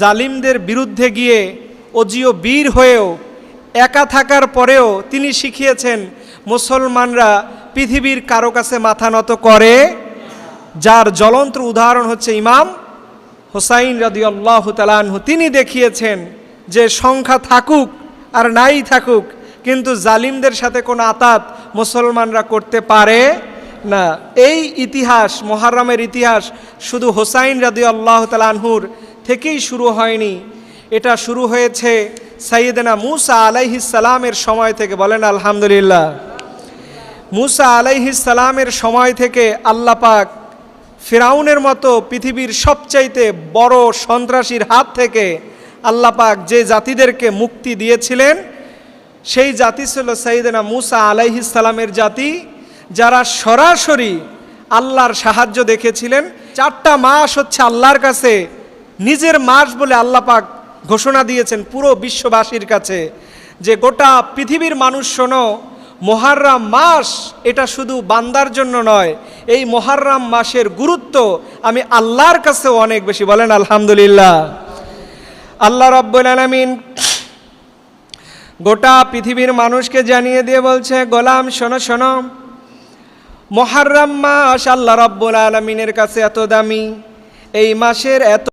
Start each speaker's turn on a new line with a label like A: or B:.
A: জালিমদের বিরুদ্ধে গিয়ে অজিও বীর হয়েও একা থাকার পরেও তিনি শিখিয়েছেন, মুসলমানরা পৃথিবীর কারও কাছে মাথা নত করে। যার জ্বলন্ত উদাহরণ হচ্ছে ইমাম হোসাইন রাদি আল্লাহ তালানহু তিনি দেখিয়েছেন যে সংখ্যা থাকুক আর নাই থাকুক, কিন্তু জালিমদের সাথে কোনো আতাত মুসলমানরা করতে পারে না। এই ইতিহাস, মোহারমের ইতিহাস শুধু হোসাইন রাদি আল্লাহ তালানহুর থেকেই শুরু হয়নি। এটা শুরু হয়েছে সাইয়েদনা মুসা সালামের সময় থেকে। বলেন, আলহামদুলিল্লাহ। মুসা সালামের সময় থেকে আল্লাহ পাক ফেরাউনের মতো পৃথিবীর সবচাইতে বড় সন্ত্রাসীর হাত থেকে আল্লাহ পাক যে জাতিদেরকে মুক্তি দিয়েছিলেন, সেই জাতি ছিল সাইয়েদনা মুসা সালামের জাতি, যারা সরাসরি আল্লাহর সাহায্য দেখেছিলেন। চারটা মাস হচ্ছে আল্লাহর কাছে নিজের মাস বলে আল্লাহ পাক ঘোষণা দিয়েছেন পুরো বিশ্ববাসীর কাছে যে গোটা পৃথিবীর মানুষ শোনো মোহাররাম মাস এটা শুধু বান্দার জন্য নয়, এই মোহাররাম মাসের গুরুত্ব আমি আল্লাহর কাছেও অনেক বেশি। বলেন আলহামদুলিল্লাহ। আল্লাহ রব্বুল আলমিন গোটা পৃথিবীর মানুষকে জানিয়ে দিয়ে বলছে, গোলাম শোনো শোনো, মহারম মাস আল্লাহ রব্বুল আলমিনের কাছে এত দামি, এই মাসের এত